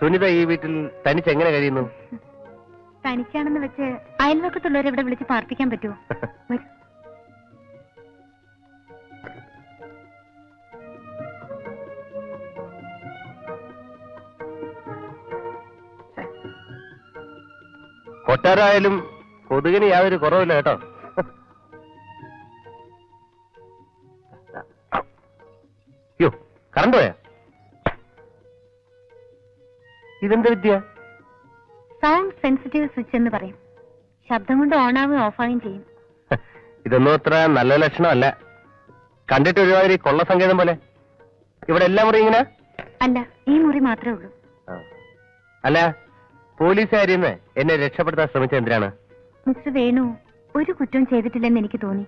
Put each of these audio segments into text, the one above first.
സുനിത ഈ വീട്ടിൽ തനിച്ച് എങ്ങനെ കഴിയുന്നു? തനിച്ചാണെന്ന് വെച്ച് അയൽവക്കത്തുള്ളവരെ ഇവിടെ വിളിച്ച് പാർപ്പിക്കാൻ പറ്റുമോ. കൊട്ടാരായാലും കൊതുകിന് യാതൊരു കുറവില്ല കേട്ടോ. യോ കറണ്ട് പോയാ? ഇതെന്ത് വിദ്യ? സൗണ്ട് സെൻസിറ്റീവ് സ്വിച്ച് എന്ന് പറയും. ശബ്ദം കൊണ്ട് ഓണാവുകയും ഓഫാവുകയും ചെയ്യും. ഇതൊന്നും അത്ര നല്ല ലക്ഷണമല്ല. കണ്ടിട്ട് ഒരുമാതിരി കൊള്ള സങ്കേതം പോലെ. ഇവിടെ എല്ലാ മുറി ഇങ്ങനെ? അല്ല ഈ മുറി മാത്രമേ ഉള്ളൂ. അല്ല പോലീസുകാരിന്ന് എന്നെ രക്ഷപ്പെടുത്താൻ ശ്രമിച്ച എന്തിനാണ്? മിസ്റ്റർ വേണു ഒരു കുറ്റവും ചെയ്തിട്ടില്ലെന്ന് എനിക്ക് തോന്നി.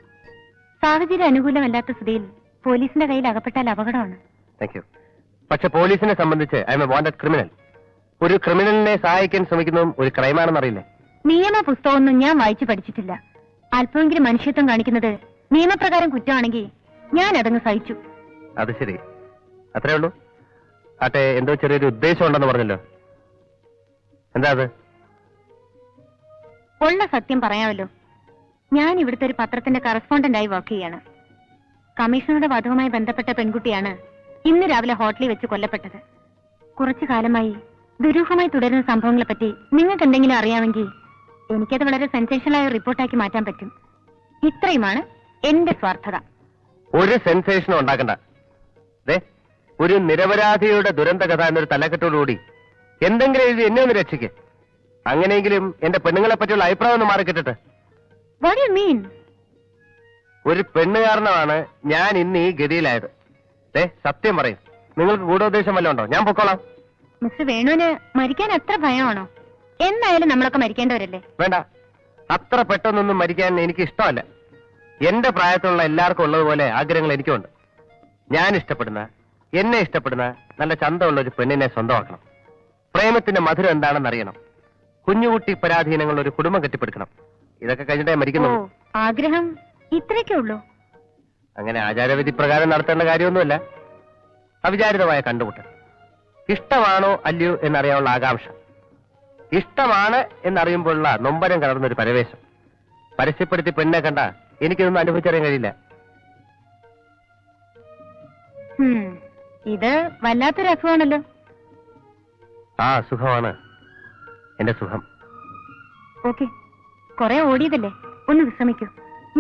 സാഹചര്യം അനുകൂലമല്ലാത്ത സ്ഥിതിയിൽ പോലീസിന്റെ കയ്യിൽ അകപ്പെട്ടാൽ അപകടമാണ്. താങ്ക് യു പക്ഷെ പോലീസിനെ സംബന്ധിച്ച് I M a wanted criminal ഒരു ക്രിമിനലിനെ സഹായിക്കാൻ ശ്രമിക്കുന്നതും ഒരു ക്രൈമാണെന്ന് അറിയില്ലേ നിയമ പുസ്തകമൊന്നും ഞാൻ വായിച്ചു പഠിച്ചിട്ടില്ല. അല്പമെങ്കിലും മനുഷ്യത്വം കാണിക്കുന്നത് നിയമപ്രകാരം കുറ്റമാണെങ്കിൽ ഞാൻ അതങ്ങ് സഹിച്ചു. അത് ശരി. അത്രേ ഉള്ളൂ. ആട്ടെ എന്തോ ചെറിയൊരു ഉദ്ദേശം ഉണ്ടെന്ന് പറഞ്ഞല്ലോ. എന്താ അത്? ഉള്ള സത്യം പറയാമല്ലോ. ഞാൻ ഇവിടുത്തെ ഒരു പത്രത്തിന്റെ കറസ്പോണ്ടന്റായി വർക്ക് ചെയ്യാണ്. കമ്മീഷണറുടെ വധവുമായി ബന്ധപ്പെട്ട പെൺകുട്ടിയാണ് ഇന്ന് രാവിലെ ഹോട്ടലിൽ വെച്ച് കൊല്ലപ്പെട്ടത്. കുറച്ചു കാലമായി ദുരൂഹമായി തുടരുന്ന സംഭവങ്ങളെ പറ്റി നിങ്ങൾക്ക് എന്തെങ്കിലും അറിയാമെങ്കിൽ എനിക്കത് വളരെ സെൻസേഷനായ റിപ്പോർട്ടാക്കി മാറ്റാൻ പറ്റും. ഇത്രയുമാണ് എന്റെ സ്വാർത്ഥത. ഒരു സെൻസേഷനും ഉണ്ടാക്കണ്ട. ഒരു നിരപരാധിയുടെ ദുരന്ത കഥ എന്നൊരു തലക്കെട്ടോടുകൂടി എന്തെങ്കിലും എഴുതി എന്നെ ഒന്ന് രക്ഷിക്ക്. അങ്ങനെയെങ്കിലും എന്റെ പെണ്ണുങ്ങളെ പറ്റിയുള്ള അഭിപ്രായം ഒന്ന് മാറിക്കിട്ടിട്ട് വാട്ട് യു മീൻ ഒരു പെണ്ണ് കാരണമാണ് ഞാൻ ഇന്ന് ഈ ഗതിയിലായത്. സത്യം പറയും. നിങ്ങൾക്ക് ഗൂഢോദ്ദേശം വല്ലതും ഉണ്ടോ? ഞാൻ പൊക്കോളാം. മിസ്റ്റർ വേണുവിന് മരിക്കാൻ അത്ര ഭയമാണോ എന്നായാലും നമ്മളൊക്കെ മരിക്കേണ്ടവരല്ലേ? വേണ്ട. അത്ര പെട്ടെന്നൊന്നും മരിക്കാൻ എനിക്ക് ഇഷ്ടമല്ല. എന്റെ പ്രായത്തിലുള്ള എല്ലാവർക്കും ഉള്ളതുപോലെ ആഗ്രഹങ്ങൾ എനിക്കുണ്ട്. ഞാൻ ഇഷ്ടപ്പെടുന്ന എന്നെ ഇഷ്ടപ്പെടുന്ന നല്ല ചന്തമുള്ള ഒരു പെണ്ണിനെ സ്വന്തമാക്കണം. പ്രേമത്തിന്റെ മധുരം എന്താണെന്ന് അറിയണം. കുഞ്ഞുകുട്ടി പരാധീനങ്ങൾ ഒരു കുടുംബം കെട്ടിപ്പടുക്കണം. ഇതൊക്കെ കഴിഞ്ഞിട്ടേ ഓ മരിക്കുന്നു ആഗ്രഹം ഇത്രയൊക്കെ ഉള്ളൂ? അങ്ങനെ ആചാരവിധി പ്രകാരം നടത്തേണ്ട കാര്യമൊന്നുമല്ല. അവിചാരിതമായ കണ്ടുമുട്ടൽ. ഇഷ്ടമാണോ അല്ലയോ എന്നറിയാനുള്ള ആകാംക്ഷ. ഇഷ്ടമാണ് എന്നറിയുമ്പോഴുള്ള നൊമ്പരം കലർന്നൊരു പരവേശം. പരസ്യപ്പെടുത്തി പെണ്ണെ കണ്ട എനിക്കിതൊന്നും അനുഭവിച്ചറിയാൻ കഴിയില്ല. ഇത് വല്ലാത്തൊരു അസുഖമാണല്ലോ ആ സുഖമാണ്. എന്റെ സുഖം. ഓക്കെ. കുറെ ഓടിയതല്ലേ? ഒന്ന് വിശ്രമിക്കൂ.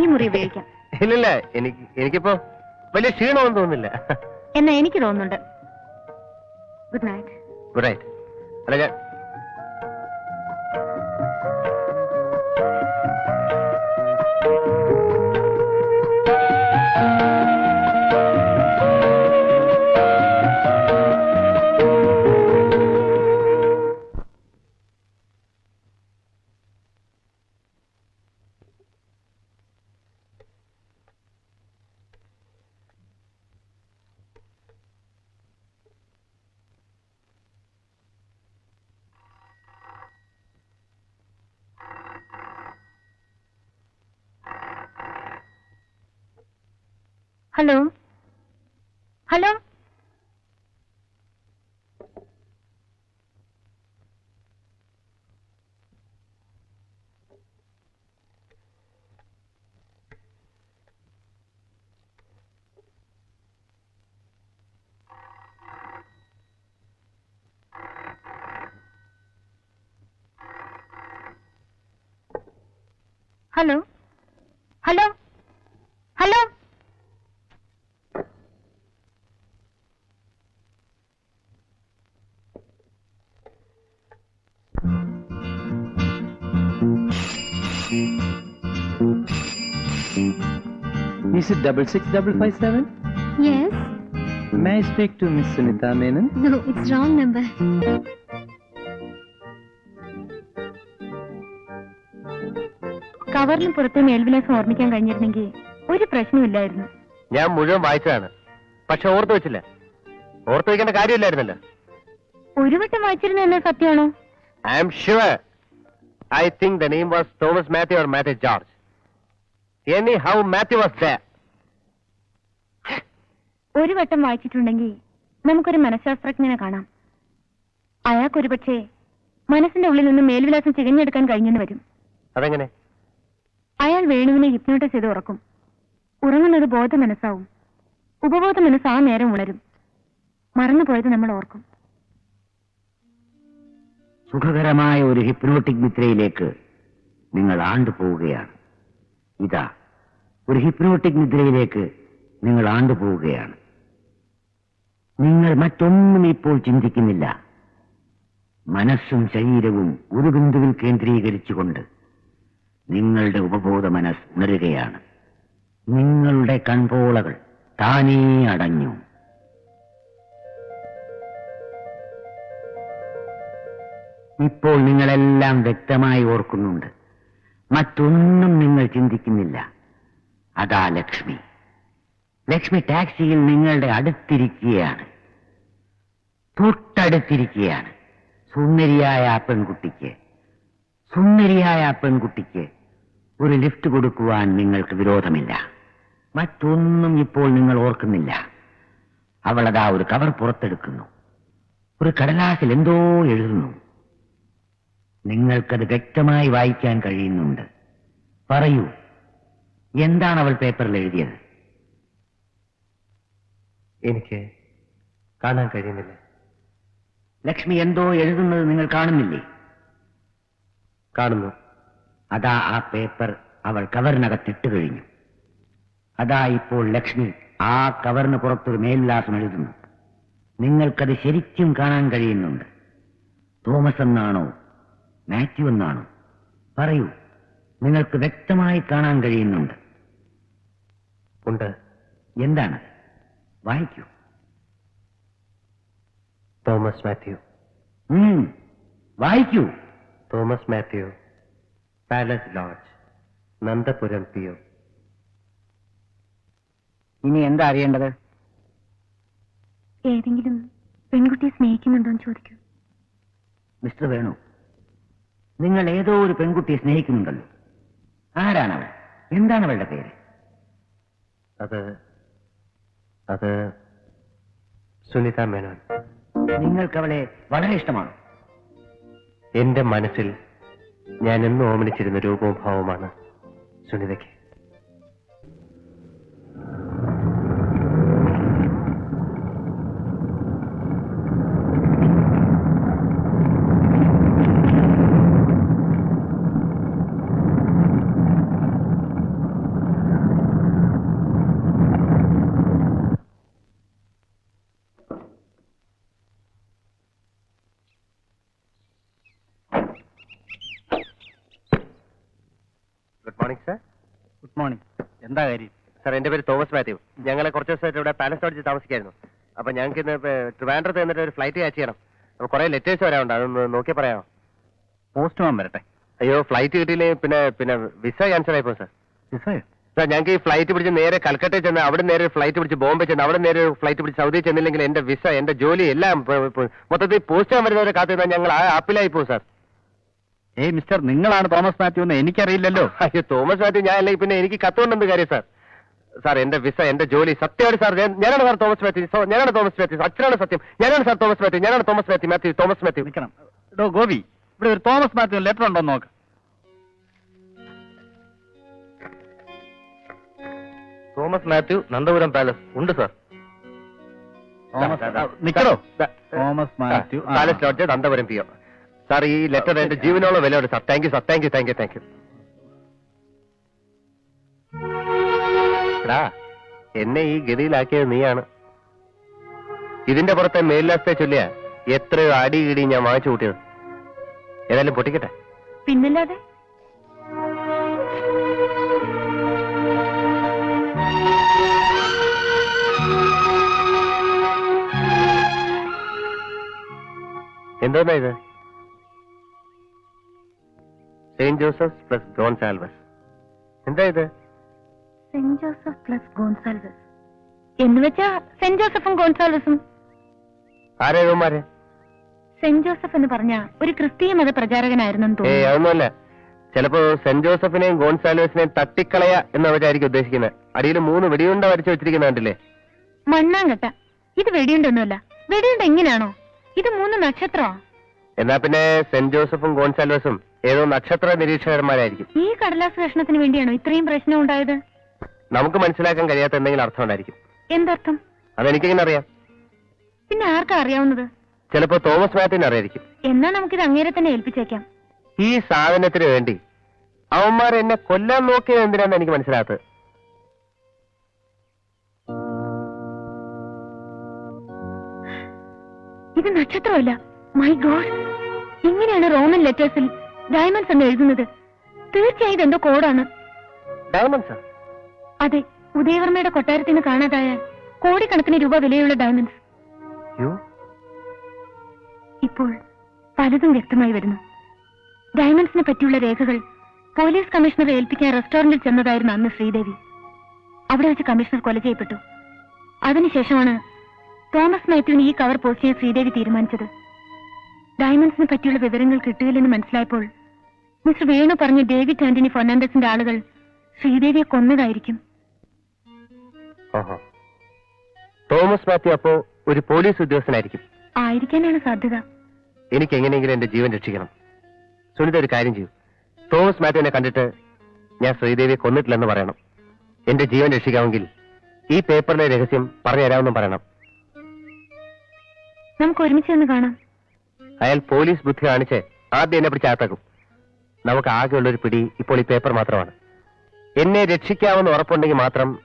ഈ മുറി ഉപയോഗിക്കാം. ഇല്ലില്ല എനിക്ക് എനിക്കിപ്പോ വലിയ ക്ഷീണമൊന്നും തോന്നുന്നില്ല. എന്നാ എനിക്ക് തോന്നുന്നുണ്ട്. ഗുഡ് നൈറ്റ് ഗുഡ് നൈറ്റ് അല്ല ഞാൻ hello hello hello hello Is it double six double five seven? Yes. May I speak to Miss Sunita Menon? No, it's wrong number. കവറിന് പുറത്തെ മേൽവിലാസം ഓർമ്മിക്കാൻ കഴിഞ്ഞിരുന്നെങ്കിൽ ഒരു പ്രശ്നമില്ലായിരുന്നു ഞാൻ മുഴുവൻ വായിച്ചതാണ് പക്ഷെ ഓർത്തു വെച്ചില്ല ഓർത്തു വെക്കേണ്ട കാര്യമില്ലായിരുന്നല്ലോ ഒരു വട്ടം വായിച്ചിരുന്ന എന്ന സത്യമാണോ I'm sure I think the name was Thomas Mathew or Mathew George anyhow Mathew was the ഒരു വട്ടം വായിച്ചിട്ടുണ്ടെങ്കിൽ നമുക്കൊരു മനഃശാസ്ത്രജ്ഞനെ കാണാം. അയാൾക്കൊരു പക്ഷേ മനസ്സിന്റെ ഉള്ളിൽ നിന്ന് മേൽവിലാസം ചികഞ്ഞെടുക്കാൻ കഴിഞ്ഞെന്ന് വരും. അതെങ്ങനെ? അയാൾ വേണുവിനെ ഹിപ്നോട്ടൈസ് ചെയ്ത് ഉറക്കും. ഉറങ്ങുന്നത് ബോധ മനസ്സാവും ഉപബോധ മനസ്സ് ആ നേരം ഉണരും. മറന്നുപോയത് നമ്മൾ ഓർക്കും. സുഖകരമായ ഒരു ഹിപ്നോട്ടിക് നിദ്രയിലേക്ക് നിങ്ങൾ ആണ്ടുപോവുകയാണ്. ഇതാ ഒരു ഹിപ്നോട്ടിക് നിദ്രയിലേക്ക് നിങ്ങൾ ആണ്ടുപോവുകയാണ്. നിങ്ങൾ മറ്റൊന്നും ഇപ്പോൾ ചിന്തിക്കുന്നില്ല. മനസ്സും ശരീരവും ഒരു ബിന്ദുവിൽ കേന്ദ്രീകരിച്ചുകൊണ്ട് നിങ്ങളുടെ ഉപബോധ മനസ് ഉണരുകയാണ്. നിങ്ങളുടെ കൺപോളകൾ താനേ അടഞ്ഞു. ഇപ്പോൾ നിങ്ങളെല്ലാം വ്യക്തമായി ഓർക്കുന്നുണ്ട്. മറ്റൊന്നും നിങ്ങൾ ചിന്തിക്കുന്നില്ല. അതാ ലക്ഷ്മി. ലക്ഷ്മി ടാക്സിയിൽ നിങ്ങളുടെ അടുത്തിരിക്കുകയാണ്. തൊട്ടടുത്തിരിക്കുകയാണ് സുന്ദരിയായ ആ പെൺകുട്ടിക്ക് സുന്ദരിയായ ആ പെൺകുട്ടിക്ക് ഒരു ലിഫ്റ്റ് കൊടുക്കുവാൻ നിങ്ങൾക്ക് വിരോധമില്ല. മറ്റൊന്നും ഇപ്പോൾ നിങ്ങൾ ഓർക്കുന്നില്ല. അവളതാ ഒരു കവർ പുറത്തെടുക്കുന്നു. ഒരു കടലാസിൽ എന്തോ എഴുതുന്നു. നിങ്ങൾക്കത് വ്യക്തമായി വായിക്കാൻ കഴിയുന്നുണ്ട്. പറയൂ എന്താണ് അവൾ പേപ്പറിൽ എഴുതിയത്? എനിക്ക് കാണാൻ കഴിയുന്നില്ല. ലക്ഷ്മി എന്തോ എഴുതുന്നത് നിങ്ങൾ കാണുന്നില്ലേ? കാണുന്നു. അതാ ആ പേപ്പർ അവൾ കവറിനകത്തിട്ട് കഴിഞ്ഞു. അതാ ഇപ്പോൾ ലക്ഷ്മി ആ കവറിന് പുറത്തൊരു മേൽവിലാസം എഴുതുന്നു. നിങ്ങൾക്കത് ശരിക്കും കാണാൻ കഴിയുന്നുണ്ട്. തോമസ് എന്നാണോ? മാത്യു എന്നാണോ? പറയൂ. നിങ്ങൾക്ക് വ്യക്തമായി കാണാൻ കഴിയുന്നുണ്ട്. ഉണ്ട്. എന്താണ്? വായിക്കൂ. തോമസ് മാത്യു. വായിക്കൂ. Thomas Mathew palace lodge Nandapuram P O. ഇനി എന്താ അറിയേണ്ടത്? ഏതെങ്കിലും പെൺകുട്ടിയെ സ്നേഹിക്കുന്നുണ്ടോ എന്ന് ചോദിക്കൂ. മിസ്റ്റർ വേണു നിങ്ങൾ ഏതോ ഒരു പെൺകുട്ടിയെ സ്നേഹിക്കുന്നുണ്ടല്ലോ. ആരാണ് അവൾ? എന്താണ് അവളുടെ പേര്? അത് അത് സുനിത മേനോൻ. നിങ്ങൾക്ക് അവളെ വളരെ ഇഷ്ടമാണ്. എന്റെ മനസ്സിൽ ഞാൻ എന്നും ഓമനിച്ചിരുന്ന രൂപോഭാവമാണ് ഭാവമാണ് സുനിതയ്ക്ക് good morning sir good morning എന്താ കാര്യം? സാർ എന്റെ പേര് തോമസ് മാത്യു. ഞങ്ങളെ കുറച്ച് ദിവസമായിട്ട് ഇവിടെ പാലസ് ലോഡ്ജിൽ താമസിക്കായിരുന്നു. അപ്പൊ ഞങ്ങൾക്ക് ഇന്ന് ട്രിവാൻഡ്രത്ത് നിന്നിട്ട് ഒരു ഫ്ലൈറ്റ് കാച്ച് ചെയ്യണം. അപ്പൊ കുറെ ലെറ്റേഴ്സ് വരാനുണ്ട്. അതൊന്ന് നോക്കി പറയാമോ? പോസ്റ്റ് പോസ്റ്റ്മാൻ വരട്ടെ. അയ്യോ ഫ്ലൈറ്റ് കിട്ടിയില്ലേ? പിന്നെ പിന്നെ വിസ ക്യാൻസൽ ആയിപ്പോ സാർ വിസയോ സാർ ഞങ്ങൾക്ക് ഈ ഫ്ലൈറ്റ് പിടിച്ച് നേരെ കൽക്കട്ടയിൽ ചെന്ന് അവിടെ നേരെ ഫ്ലൈറ്റ് പിടിച്ച് ബോംബെ ചെന്ന് അവിടെ നേരെ ഫ്ലൈറ്റ് പിടിച്ച് സൗദി ചെന്നില്ലെങ്കിൽ എന്റെ വിസ എന്റെ ജോലി എല്ലാം മൊത്തത്തിൽ പോസ്റ്റ് ചെയ്യാൻ വരുന്നവരെ കാത്തിരുന്നാൽ ഞങ്ങൾ ആ ആപ്പിലായി പോകും സാർ ഏയ് മിസ്റ്റർ നിങ്ങളാണ് തോമസ് മാത്യു എന്ന് എനിക്കറിയില്ലല്ലോ. അയ്യോ തോമസ് മാത്യു ഞാൻ അല്ലെങ്കിൽ പിന്നെ എനിക്ക് കത്തുകൊണ്ടെന്ത് കാര്യം സാർ. സാർ എന്റെ വിസ എന്റെ ജോലി സത്യമാണ് സാർ. ഞാനാണ് സാർ തോമസ് മാത്യു. ഞാനാണ് തോമസ് മാത്യു. അച്ഛനാണ് സത്യം. ഞാനാണ് സാർ തോമസ് മാത്യു. ഞാനാണ് തോമസ് മാത്യു. മാത്യു തോമസ് മാത്യു. നിൽക്കണം. ഡോ ഗോപി ഇവിടെ ഒരു തോമസ് മാത്യു ലെറ്റർ ഉണ്ടോ നോക്ക്. തോമസ് മാത്യു നന്ദപുരം പാലസ് ഉണ്ട് sir. Thomas Mathew palace lodge Nandapuram P O sir ഈ ലെറ്റർ എന്റെ ജീവനോളം വിലയുണ്ട് sir. Thank you sir thank you thank you thank you എടാ എന്നെ ഈ ഗതിയിലാക്കിയത് നീയാണ്. ഇതിന്റെ പുറത്തെ മേലിലാസത്തെ ചൊല്ലിയ എത്രയോ അടി ഇടി ഞാൻ വാങ്ങിച്ചു കൂട്ടിയത്. ഏതായാലും പൊട്ടിക്കട്ടെ. പിന്നല്ലാതെ? എന്തോന്നാ ഇത്? Saint Joseph plus Gonsalves. എന്താ ഇത്? Saint Joseph plus Gonsalves. എന്ന് വെച്ചാ സെന്റ് ജോസഫും ഗോൺസാൽവസും. ആരാ ഇവന്മാര്? സെന്റ് ജോസഫ് എന്ന് പറഞ്ഞ ഒരു ക്രിസ്തീയ മത പ്രചാരകനായിരുന്നെന്ന് തോന്നുന്നു. അതൊന്നുമല്ല. ചിലപ്പോ സെന്റ് ജോസഫിനെയും ഗോൺസാൽവസിനെയും തട്ടിക്കളയ എന്നവരായിരിക്കും ഉദ്ദേശിക്കുന്നത്. അടിയിൽ മൂന്ന് വെടിയുണ്ട വരച്ചു വെച്ചിരിക്കുന്ന കണ്ടില്ലേ? മണ്ണാങ്കട്ട. ഇത് വെടിയുണ്ടൊന്നുമല്ല. വെടിയുണ്ട എങ്ങനെയാണോ? ഇത് മൂന്ന് നക്ഷത്രമാ. എന്നാ പിന്നെ സെന്റ് ജോസഫും ഗോൺസാലോസും ഏതോ നക്ഷത്ര നിരീക്ഷകന്മാരായിരിക്കും. ഈ കടലാസ് കഷ്ണത്തിന് വേണ്ടിയാണോ ഇത്രയും പ്രശ്നം ഉണ്ടായത്? നമുക്ക് മനസ്സിലാക്കാൻ കഴിയാത്ത എന്തെങ്കിലും അർത്ഥം ഉണ്ടായിരിക്കും. എന്തർത്ഥം? അതെനിക്കെങ്ങനെ അറിയാം? പിന്നെ ആർക്കാ അറിയാവുന്നത്? ചിലപ്പോ തോമസ് മാത്യുവിന് അറിയായിരിക്കും. എന്നാ നമുക്കിത് അങ്ങേരെ തന്നെ ഏൽപ്പിച്ചേക്കാം. ഈ സാധനത്തിന് വേണ്ടി അവന്മാർ എന്നെ കൊല്ലാൻ നോക്കിയത് എന്തിനാന്ന് എനിക്ക് മനസ്സിലാത്തത് ഇത് നക്ഷത്രമല്ല. മൈ ഗോഡ് ഇങ്ങനെയാണ് റോമൻ ലെറ്റേഴ്സിൽ ഡയമണ്ട്സ് എന്ന് എഴുതുന്നത്? തീർച്ചയായും ഇതെന്തോ കോഡാണ്. ഡയമണ്ട്സാ? അതെ ഉദയവർമ്മയുടെ കൊട്ടാരത്തിന് കാണാതായ കോടിക്കണക്കിന് രൂപ വിലയുള്ള ഡയമണ്ട്സ്. ഇപ്പോൾ പലതും വ്യക്തമായി വരുന്നു. ഡയമണ്ട്സിനെ പറ്റിയുള്ള രേഖകൾ പോലീസ് കമ്മീഷണറെ ഏൽപ്പിക്കാൻ റെസ്റ്റോറന്റിൽ ചെന്നതായിരുന്നു അന്ന് ശ്രീദേവി. അവിടെ വെച്ച് കമ്മീഷണർ കൊല ചെയ്യപ്പെട്ടു. അതിനുശേഷമാണ് തോമസ് മാത്യുവിന് ഈ കവർ പോസ്റ്റ് ചെയ്യാൻ ശ്രീദേവി തീരുമാനിച്ചത്. ഡയമണ്ട്സിനെ പറ്റിയുള്ള വിവരങ്ങൾ കിട്ടുകയില്ലെന്ന് മനസ്സിലായപ്പോൾ മിസ്റ്റർ വേണു പറഞ്ഞ ഡേവിഡ് ആന്റണി ഫെർണാണ്ടസിന്റെ ആളുകൾ ശ്രീദേവിയെ കൊന്നതായിരിക്കും. തോമസ് മാത്യു അപ്പോ ഒരു പോലീസ് ഉദ്യോഗസ്ഥനായിരിക്കും. ആയിരിക്കാനാണ് സാധ്യത. എനിക്ക് എങ്ങനെയെങ്കിലും എന്റെ ജീവൻ രക്ഷിക്കണം. സുനിത ഒരു കാര്യം ചെയ്യൂ. തോമസ് മാത്യുവിനെ കണ്ടിട്ട് ഞാൻ ശ്രീദേവിയെ കൊന്നിട്ടില്ലെന്ന് പറയണം. എന്റെ ജീവൻ രക്ഷിക്കാമെങ്കിൽ ഈ പേപ്പറിലെ രഹസ്യം പറഞ്ഞു തരാമെന്നും പറയണം. നമുക്ക് ഒരുമിച്ച് കാണാം. അയാൾ പോലീസ് ബുദ്ധി കാണിച്ച് ആദ്യം എന്നെ പിടിച്ചാത്താക്കും നമുക്ക് ആകെയുള്ളൊരു പിടി ഇപ്പോൾ ഈ പേപ്പർ മാത്രമാണ്. എന്നെ രക്ഷിക്കാമെന്ന് ഉറപ്പുണ്ടെങ്കിൽ മാത്രം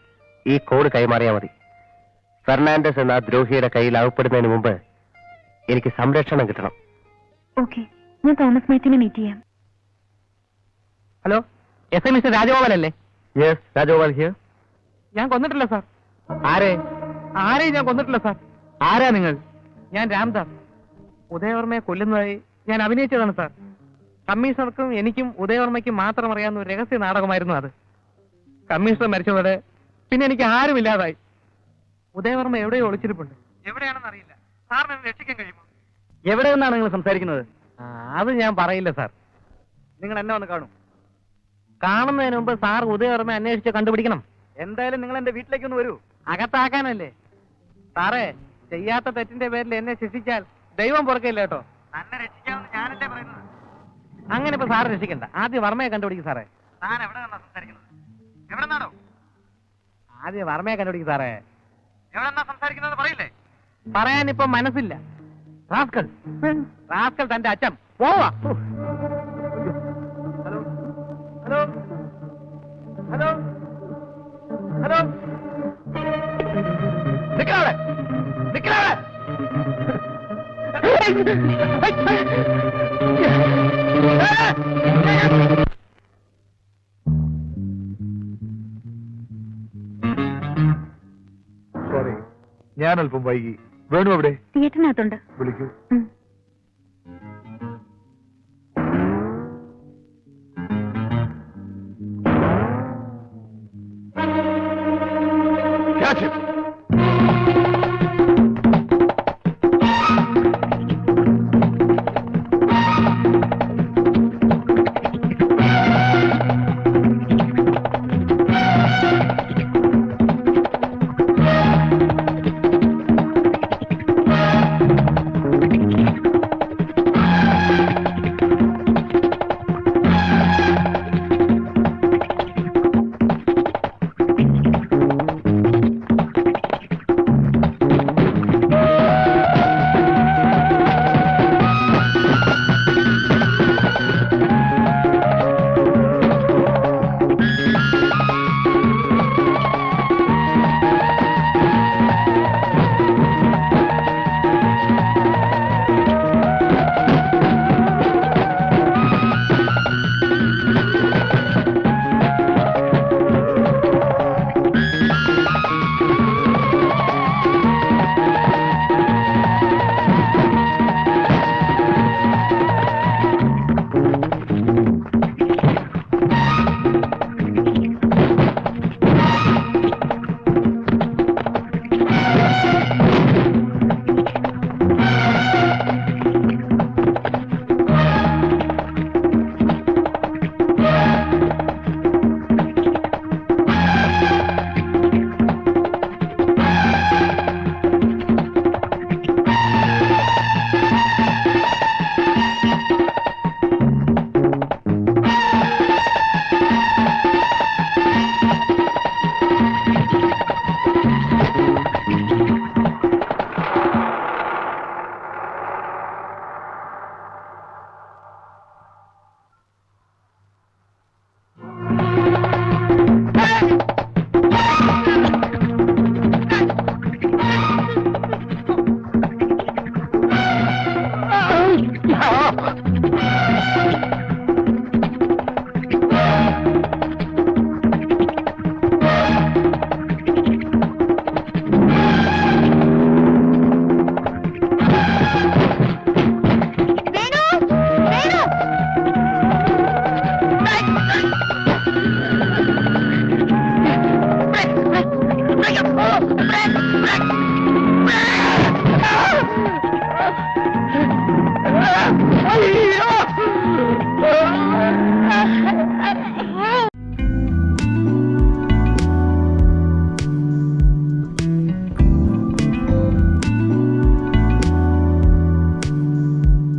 ഈ കോഡ് കൈമാറിയാൽ മതി. ഫെർണാണ്ടസ് എന്ന ദ്രോഹിയുടെ കയ്യിൽ അകപ്പെടുന്നതിന് മുമ്പ് എനിക്ക് സംരക്ഷണം കിട്ടണം. ഓക്കെ ഞാൻ തോമസ് മാത്യുവിനെ മീറ്റ് ചെയ്യാം. Hello S A mister Rajagopal അല്ലേ യെസ് രാജഗോപാൽ ഹിയർ ഞാൻ കൊന്നിട്ടില്ല സാർ. ആരെ? ആരെയും ഞാൻ കൊന്നിട്ടില്ല സാർ. ആരാ നിങ്ങൾ? ഞാൻ രാംദാസ്. ഉദയവർമ്മയെ കൊല്ലുന്നതായി ഞാൻ അഭിനയിച്ചതാണ് സാർ. കമ്മീഷണർക്കും എനിക്കും ഉദയവർമ്മയ്ക്കും മാത്രം അറിയാവുന്ന ഒരു രഹസ്യ നാടകമായിരുന്നു അത്. കമ്മീഷണർ മരിച്ചതോടെ പിന്നെ എനിക്ക് ആരുമില്ലാതായി ഉദയവർമ്മ എവിടെയോ ഒളിച്ചിരിപ്പുണ്ട്. എവിടെയാണെന്ന് അറിയില്ല. സാറിന് രക്ഷിക്കാൻ കഴിയുമോ? എവിടെ നിന്നാണ് നിങ്ങൾ സംസാരിക്കുന്നത്? അത് ഞാൻ പറയില്ല സാർ. നിങ്ങൾ എന്നെ വന്ന് കാണും. കാണുന്നതിന് മുമ്പ് സാർ ഉദയവർമ്മ അന്വേഷിച്ച് കണ്ടുപിടിക്കണം. എന്തായാലും നിങ്ങൾ എന്റെ വീട്ടിലേക്ക് ഒന്ന് വരൂ. അകത്താക്കാനല്ലേ? സാറേ ചെയ്യാത്ത തെറ്റിന്റെ പേരിൽ എന്നെ ശിക്ഷിച്ചാൽ ദൈവം പുറക്കില്ല കേട്ടോ. തന്നെ പറയുന്നത് അങ്ങനെ ഇപ്പൊ സാറ് രക്ഷിക്കണ്ട. ആദ്യം വർമ്മയെ കണ്ടുപിടിക്കും സാറേ. താൻ എവിടെ നിന്നാ സംസാരിക്കുന്നത്? എവിടെ നിന്നാണോ? ആദ്യം വർമ്മയെ കണ്ടുപിടിക്കും സാറേ. എവിടെ നിന്നാ സംസാരിക്കുന്നത് പറയില്ലേ? പറയാൻ ഇപ്പൊ മനസ്സില്ല. റാസ്കൽ. റാസ്കൽ തന്റെ അച്ഛൻ. പോവാ. ഹലോ. ഹലോ. ഹലോ. ഹലോ. നിക്കവിടെ നിക്കവിടെ സോറി ഞാൻ അല്പം വൈകി. വേണു അവിടെ? തിയേറ്ററിനകത്തുണ്ട് വിളിക്കൂ.